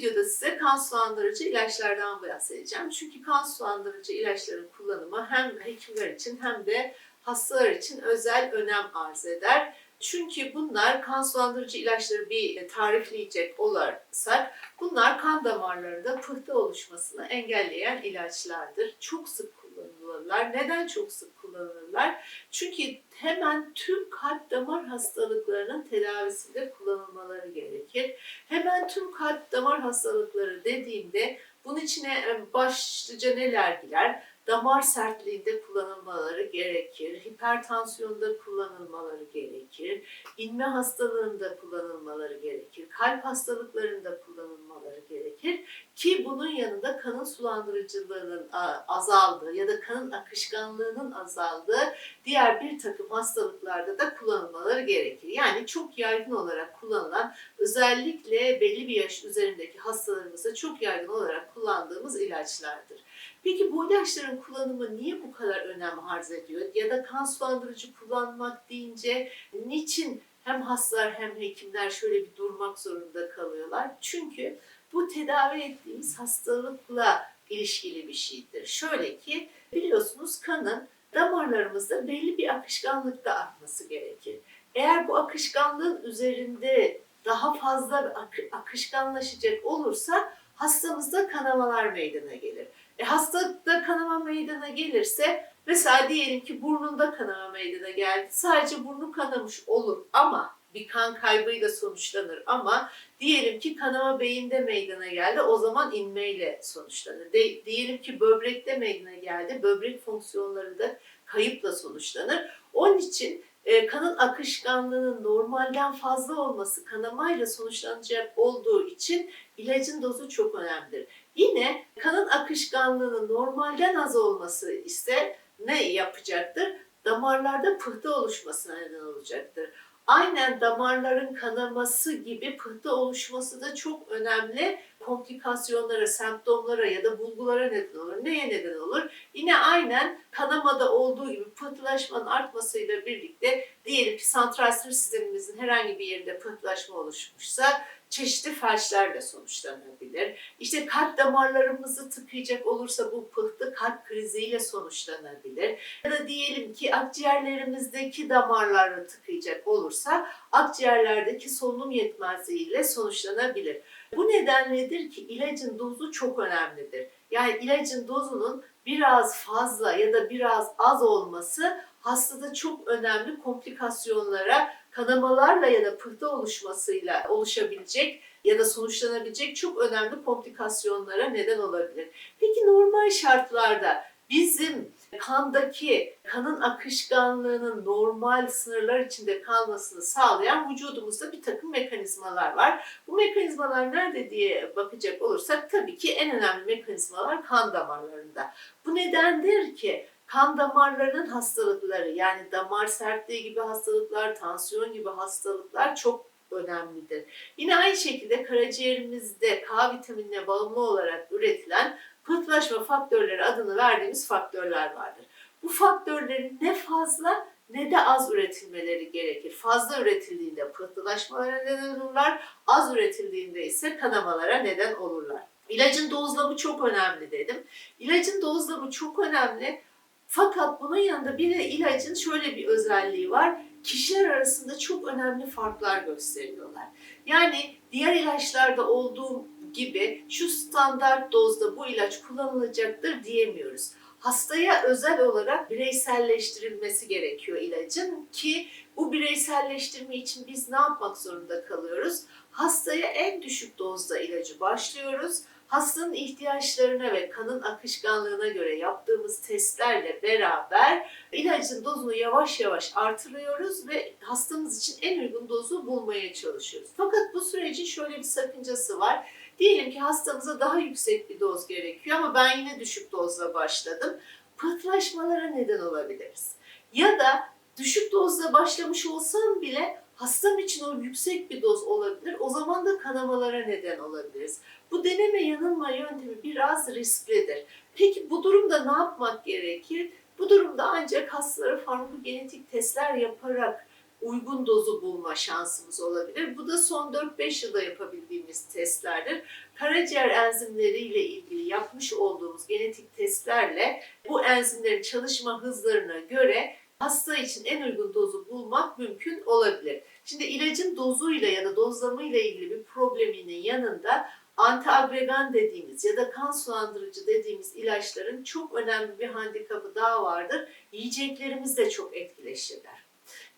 videoda size kan sulandırıcı ilaçlardan bahsedeceğim. Çünkü kan sulandırıcı ilaçların kullanımı hem hekimler için hem de hastalar için özel önem arz eder. Çünkü bunlar kan sulandırıcı ilaçları bir tarifleyecek olursak bunlar kan damarlarında pıhtı oluşmasını engelleyen ilaçlardır. Çok sık kullanılırlar. Neden çok sık kullanılırlar? Çünkü hemen tüm kalp damar hastalıklarının tedavisinde kullanılmaları gerekir. Hemen tüm kalp damar hastalıkları dediğimde bunun içine e, başlıca neler girer? Damar sertliğinde kullanılmaları gerekir, hipertansiyonda kullanılmaları gerekir, inme hastalığında kullanılmaları gerekir, kalp hastalıklarında kullanılmaları ki bunun yanında kanın sulandırıcılığının azaldığı ya da kanın akışkanlığının azaldığı diğer bir takım hastalıklarda da kullanılmaları gerekir. Yani çok yaygın olarak kullanılan özellikle belli bir yaş üzerindeki hastalarımızda çok yaygın olarak kullandığımız ilaçlardır. Peki bu ilaçların kullanımı niye bu kadar önem arz ediyor? Ya da kan sulandırıcı kullanmak deyince niçin hem hastalar hem hekimler şöyle bir durmak zorunda kalıyorlar? Çünkü bu tedavi ettiğimiz hastalıkla ilişkili bir şeydir. Şöyle ki biliyorsunuz kanın damarlarımızda belli bir akışkanlıkta akması gerekir. Eğer bu akışkanlığın üzerinde daha fazla ak- akışkanlaşacak olursa hastamızda kanamalar meydana gelir. E, hastalıkta kanama meydana gelirse mesela diyelim ki burnunda kanama meydana geldi. Sadece burnu kanamış olur ama bir kan kaybıyla sonuçlanır ama diyelim ki kanama beyinde meydana geldi o zaman inmeyle sonuçlanır. De, diyelim ki böbrekte meydana geldi böbrek fonksiyonlarında kayıpla sonuçlanır. Onun için e, kanın akışkanlığının normalden fazla olması kanamayla sonuçlanacak olduğu için ilacın dozu çok önemlidir. Yine kanın akışkanlığının normalden az olması ise ne yapacaktır? Damarlarda pıhtı oluşmasına neden olacaktır. Aynen damarların kanaması gibi pıhtı oluşması da çok önemli komplikasyonlara, semptomlara ya da bulgulara neden olur. Neye neden olur? Yine aynen kanamada olduğu gibi pıhtılaşmanın artmasıyla birlikte diyelim ki santral sinir sistemimizin herhangi bir yerinde pıhtılaşma oluşmuşsa çeşitli felçler de sonuçlanabilir. İşte kalp damarlarımızı tıkayacak olursa bu pıhtı kalp kriziyle sonuçlanabilir. Ya da diyelim ki akciğerlerimizdeki damarları tıkayacak olursa akciğerlerdeki solunum yetmezliğiyle sonuçlanabilir. Bu nedenledir ki ilacın dozu çok önemlidir. Yani ilacın dozunun biraz fazla ya da biraz az olması hastada çok önemli komplikasyonlara, kanamalarla ya da pıhtı oluşmasıyla oluşabilecek ya da sonuçlanabilecek çok önemli komplikasyonlara neden olabilir. Peki normal şartlarda bizim kandaki kanın akışkanlığının normal sınırlar içinde kalmasını sağlayan vücudumuzda bir takım mekanizmalar var. Bu mekanizmalar nerede diye bakacak olursak tabii ki en önemli mekanizmalar kan damarlarında. Bu nedendir ki kan damarlarının hastalıkları yani damar sertliği gibi hastalıklar, tansiyon gibi hastalıklar çok önemlidir. Yine aynı şekilde karaciğerimizde K vitaminine bağımlı olarak üretilen pıhtılaşma faktörleri adını verdiğimiz faktörler vardır. Bu faktörlerin ne fazla ne de az üretilmeleri gerekir. Fazla üretildiğinde pıhtılaşmalara neden olurlar, az üretildiğinde ise kanamalara neden olurlar. İlacın dozlamı çok önemli dedim. İlacın dozlamı çok önemli. Fakat bunun yanında bir de ilacın şöyle bir özelliği var. Kişiler arasında çok önemli farklar gösteriyorlar. Yani diğer ilaçlarda olduğu gibi şu standart dozda bu ilaç kullanılacaktır diyemiyoruz. Hastaya özel olarak bireyselleştirilmesi gerekiyor ilacın ki bu bireyselleştirme için biz ne yapmak zorunda kalıyoruz? Hastaya en düşük dozda ilacı başlıyoruz. Hastanın ihtiyaçlarına ve kanın akışkanlığına göre yaptığımız testlerle beraber ilacın dozunu yavaş yavaş artırıyoruz ve hastamız için en uygun dozu bulmaya çalışıyoruz. Fakat bu sürecin şöyle bir sakıncası var. Diyelim ki hastamıza daha yüksek bir doz gerekiyor ama ben yine düşük dozla başladım. Pıhtılaşmalara neden olabiliriz. Ya da düşük dozla başlamış olsam bile hastam için o yüksek bir doz olabilir. O zaman da kanamalara neden olabiliriz. Bu deneme yanılma yöntemi biraz risklidir. Peki bu durumda ne yapmak gerekir? Bu durumda ancak hastalara farmakogenetik testler yaparak uygun dozu bulma şansımız olabilir. Bu da son 4-5 yılda yapabildiğimiz testlerdir. Karaciğer enzimleriyle ilgili yapmış olduğumuz genetik testlerle bu enzimlerin çalışma hızlarına göre hasta için en uygun dozu bulmak mümkün olabilir. Şimdi ilacın dozuyla ya da dozlamayla ilgili bir probleminin yanında antiagregan dediğimiz ya da kan sulandırıcı dediğimiz ilaçların çok önemli bir handikapı daha vardır. Yiyeceklerimiz de çok etkileşirler.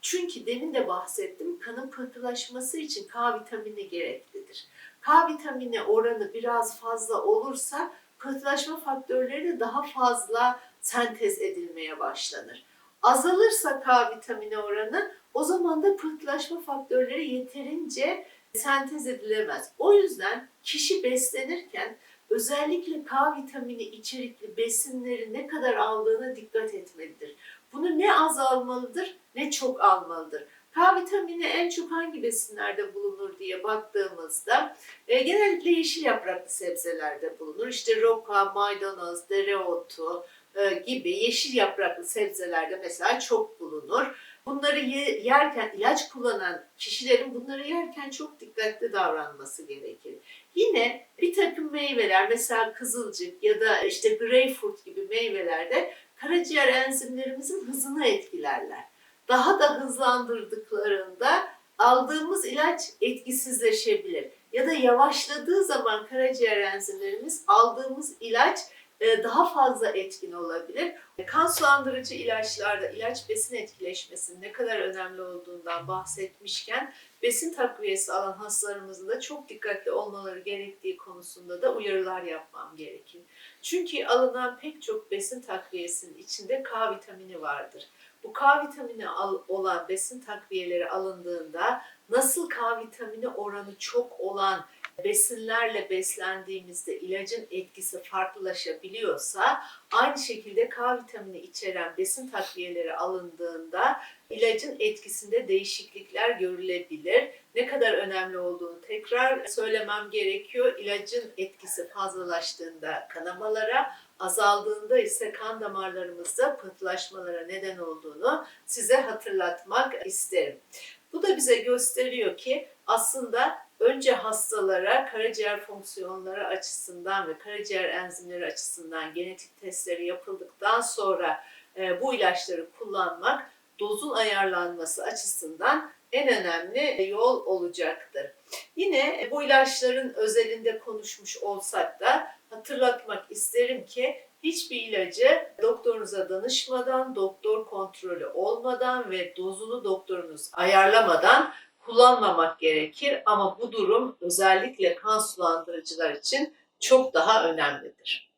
Çünkü demin de bahsettim kanın pıhtılaşması için K vitamini gereklidir. K vitamini oranı biraz fazla olursa pıhtılaşma faktörleri de daha fazla sentez edilmeye başlanır. Azalırsa K vitamini oranı o zaman da pıhtılaşma faktörleri yeterince sentez edilemez. O yüzden kişi beslenirken özellikle K vitamini içerikli besinleri ne kadar aldığına dikkat etmelidir. Bunu ne az almalıdır ne çok almalıdır. K vitamini en çok hangi besinlerde bulunur diye baktığımızda e, genellikle yeşil yapraklı sebzelerde bulunur. İşte roka, maydanoz, dereotu e, gibi yeşil yapraklı sebzelerde mesela çok bulunur. Bunları ye- yerken ilaç kullanan kişilerin bunları yerken çok dikkatli davranması gerekir. Yine bir takım meyveler mesela kızılcık ya da işte greyfurt gibi meyvelerde karaciğer enzimlerimizin hızını etkilerler. Daha da hızlandırdıklarında aldığımız ilaç etkisizleşebilir. Ya da yavaşladığı zaman karaciğer enzimlerimiz aldığımız ilaç daha fazla etkin olabilir. Kan sulandırıcı ilaçlarda ilaç besin etkileşmesinin ne kadar önemli olduğundan bahsetmişken besin takviyesi alan hastalarımızın da çok dikkatli olmaları gerektiği konusunda da uyarılar yapmam gerekir. Çünkü alınan pek çok besin takviyesinin içinde K vitamini vardır. Bu K vitamini olan besin takviyeleri alındığında nasıl K vitamini oranı çok olan besinlerle beslendiğimizde ilacın etkisi farklılaşabiliyorsa aynı şekilde K vitamini içeren besin takviyeleri alındığında ilacın etkisinde değişiklikler görülebilir. Ne kadar önemli olduğunu tekrar söylemem gerekiyor. İlacın etkisi fazlalaştığında kanamalara, azaldığında ise kan damarlarımızda pıhtılaşmalara neden olduğunu size hatırlatmak isterim. Bu da bize gösteriyor ki aslında önce hastalara karaciğer fonksiyonları açısından ve karaciğer enzimleri açısından genetik testleri yapıldıktan sonra e, bu ilaçları kullanmak dozun ayarlanması açısından en önemli yol olacaktır. Yine bu ilaçların özelinde konuşmuş olsak da hatırlatmak isterim ki hiçbir ilacı doktorunuza danışmadan, doktor kontrolü olmadan ve dozunu doktorunuz ayarlamadan kullanmamak gerekir ama bu durum özellikle kan sulandırıcılar için çok daha önemlidir.